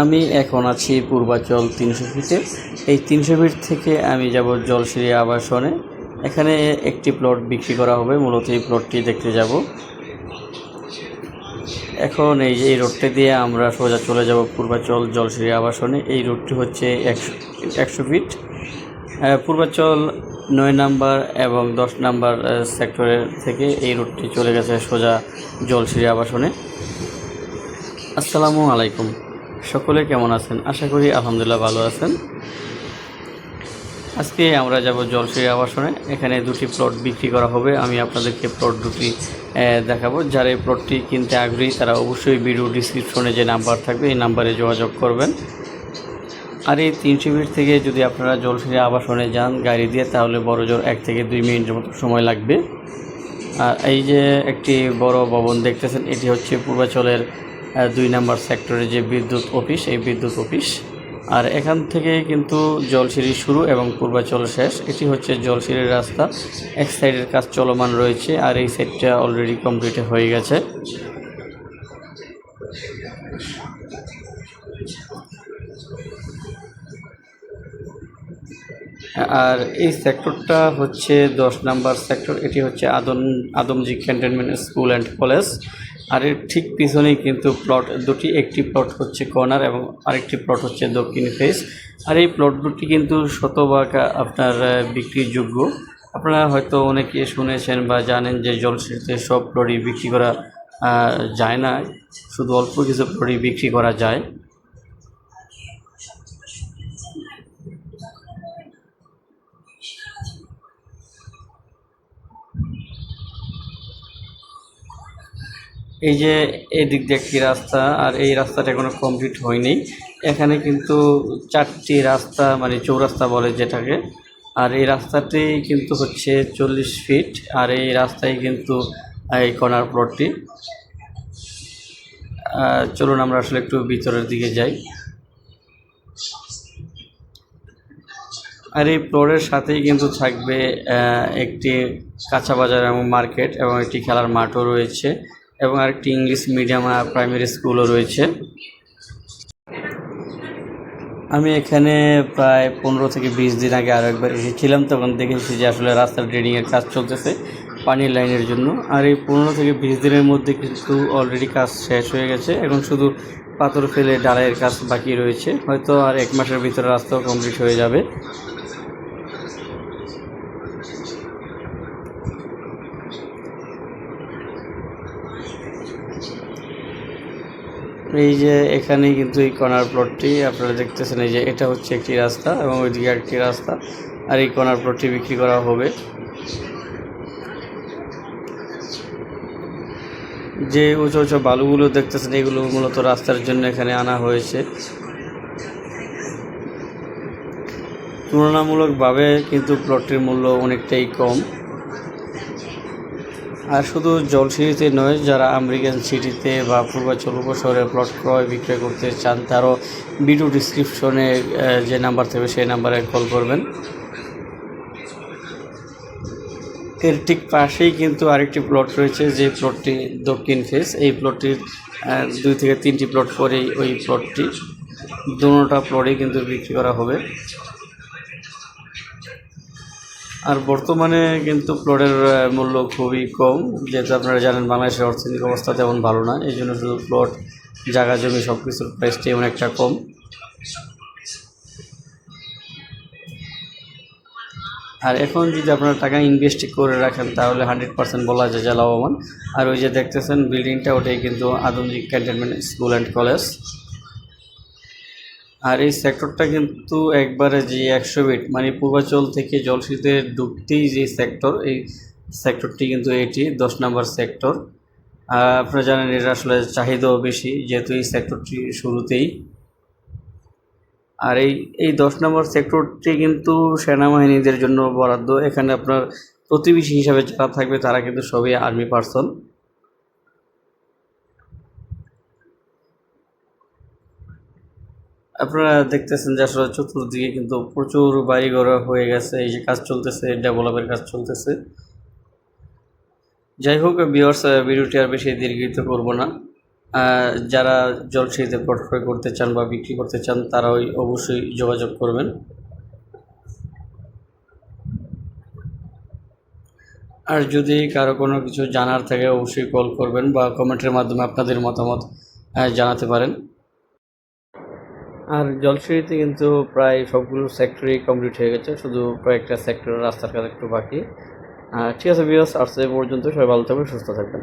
আমি এখন আছি পূর্বাচল তিনশো ফিটে। এই তিনশো ফিট থেকে আমি যাব জলসিরি আবাসনে। এখানে একটি প্লট বিক্রি করা হবে, মূলত এই প্লটটি দেখতে যাব। এখন এই যে এই রোডটি দিয়ে আমরা সোজা চলে যাব পূর্বাচল জলসিরি আবাসনে। এই রোডটি হচ্ছে একশো একশো ফিট। পূর্বাচল নয় নাম্বার এবং দশ নাম্বার সেক্টরের থেকে এই রোডটি চলে গেছে সোজা জলসিরি আবাসনে। আসসালামু আলাইকুম। সকলে কেমন আছেন? আশা করি আলহামদুলিল্লাহ ভালো আছেন। আজকে আমরা যাব জলসিরি আবাসনে। এখানে দুটি প্লট বিক্রি করা হবে। আমি আপনাদেরকে প্লট দুটি দেখাবো। যারা এই প্লটটি কিনতে আগ্রহী, তারা অবশ্যই ভিডিও ডিসক্রিপশনে যে নাম্বার থাকবে, এই নাম্বারে যোগাযোগ করবেন। আর এই তিনশো ফিট থেকে যদি আপনারা জলসিরি আবাসনে যান গাড়ি দিয়ে, তাহলে বড় জোর এক থেকে দুই মিনিটের মতো সময় লাগবে। আর এই যে একটি বড় ভবন দেখতেছেন, এটি হচ্ছে পূর্বাচলের দুই নম্বর সেক্টরে যে বিদ্যুৎ অফিস, এই বিদ্যুৎ অফিস। আর এখান থেকে কিন্তু জলসিঁড়ি শুরু এবং পূর্বাচল শেষ। এটি হচ্ছে জলসিঁড়ির রাস্তা। এক সাইডের কাজ চলমান রয়েছে আর এই সাইডটা অলরেডি কমপ্লিট হয়ে গেছে। আর এই সেক্টরটা হচ্ছে দশ নাম্বার সেক্টর। এটি হচ্ছে আদম Adamjee cantonment school and college. আর এর ঠিক পিছনেই কিন্তু প্লট দুটি একটি প্লট হচ্ছে কর্নার এবং আরেকটি প্লট হচ্ছে দক্ষিণ ফেস আর এই প্লট দুটি কিন্তু শতভাগ আপনার বিক্রির যোগ্য আপনারা হয়তো অনেকে শুনেছেন বা জানেন যে জলসিতে সব প্লটই বিক্রি করা যায় না। শুধু অল্প কিছু প্লটই বিক্রি করা যায়। এই যে এদিক দিয়ে একটি রাস্তা, আর এই রাস্তাটা এখনও কমপ্লিট হয়নি। এখানে কিন্তু চারটি রাস্তা মানে চৌরাস্তা বলে যেটাকে। আর এই রাস্তাটি কিন্তু হচ্ছে চল্লিশ ফিট আর এই রাস্তায় কিন্তু এই কর্নার প্লটটি চলুন আমরা আসলে একটু ভিতরের দিকে যাই। আর এই প্লটের সাথেই কিন্তু থাকবে একটি কাঁচা বাজার এবং মার্কেট এবং একটি খেলার মাঠও রয়েছে। এবং আরেকটি ইংলিশ মিডিয়াম প্রাইমারি স্কুলও রয়েছে। আমি এখানে প্রায় পনেরো থেকে বিশ দিন আগে আরও একবার এসেছিলাম, তখন দেখেছি যে আসলে রাস্তার ড্রেনিংয়ের কাজ চলতেছে পানির লাইনের জন্য। আর এই পনেরো থেকে বিশ দিনের মধ্যে কিন্তু অলরেডি কাজ শেষ হয়ে গেছে। এখন শুধু পাথর ফেলে ডালাইয়ের কাজ বাকি রয়েছে। হয়তো আর এক মাসের ভিতরে রাস্তাও কমপ্লিট হয়ে যাবে। এই যে এখানে কিন্তু এই কর্নার প্লটটি আপনারা দেখতেছেন, এই যে এটা হচ্ছে একটি রাস্তা এবং ওইদিকে একটি রাস্তা, আর এই কর্নার প্লটটি বিক্রি করা হবে। যে উঁচু উঁচু বালুগুলো দেখতেছেন, এগুলো মূলত রাস্তার জন্য এখানে আনা হয়েছে। তুলনামূলকভাবে কিন্তু প্লটটির মূল্য অনেকটাই কম। আর শুধু জলসিঁড়িতে নয়, যারা আমেরিকান সিটিতে বা পূর্বাচল উপশহরে প্লট ক্রয় বিক্রয় করতে চান, তারও ভিডিও ডিসক্রিপশনে যে নাম্বার থাকবে সেই নাম্বারে কল করবেন। এর ঠিক পাশেই কিন্তু আরেকটি প্লট রয়েছে, যে প্লটটি দক্ষিণ ফেস এই প্লটটির দুই থেকে তিনটি প্লট পরেই ওই প্লটটি দুটা প্লটই কিন্তু বিক্রি করা হবে। আর বর্তমানে কিন্তু প্লটের মূল্য খুবই কম। যেহেতু আপনারা জানেন, বাংলাদেশের অর্থনৈতিক অবস্থা তেমন ভালো না, এই জন্য শুধু প্লট জায়গা জমি সব কিছুর প্রাইসটাই অনেকটা কম। আর এখন যদি আপনারা টাকা ইনভেস্ট করে রাখেন, তাহলে হান্ড্রেড পার্সেন্ট বলা যায় যে লাভবান। আর ওই যে দেখতেছেন বিল্ডিংটা ওটাই কিন্তু Adamjee cantonment school and college আর এই সেক্টরটা কিন্তু একবারে যে একশো বিট মানে পূর্বাচল থেকে জলসিতে ডুবতেই যে সেক্টর এই সেক্টরটি কিন্তু এটি, দশ নম্বর সেক্টর আপনারা জানেন এটা আসলে চাহিদাও বেশি, যেহেতু এই সেক্টরটি শুরুতেই। আর এই এই দশ নম্বর সেক্টরটি কিন্তু সেনাবাহিনীদের জন্য বরাদ্দ। এখানে আপনার প্রতিবেশী হিসাবে যারা থাকবে তারা কিন্তু সবই আর্মি পার্সন আপনারা দেখতেছেন যে আসলে চতুর্দিকে কিন্তু প্রচুর বাড়ি বাড়িঘর হয়ে গেছে, এই যে কাজ চলতেছে, ডেভেলপের কাজ চলতেছে। যাই হোক বিয়ার্স ভিডিওটি আর বেশি দীর্ঘিত করব না। যারা জলসিতে ক্রয় করতে চান বা বিক্রি করতে চান তারা ওই অবশ্যই যোগাযোগ করবেন। আর যদি কারও কোনো কিছু জানার থাকে, অবশ্যই কল করবেন বা কমেন্টের মাধ্যমে আপনাদের মতামত জানাতে পারেন। আর জলসিঁড়িতে কিন্তু প্রায় সবগুলো সেক্টরই কমপ্লিট হয়ে গেছে, শুধু কয়েকটা সেক্টর রাস্তার কাজ একটু বাকি। ঠিক আছে বিয়াস আসছে পর্যন্ত সবাই ভালো থাকবেন, সুস্থ থাকবেন।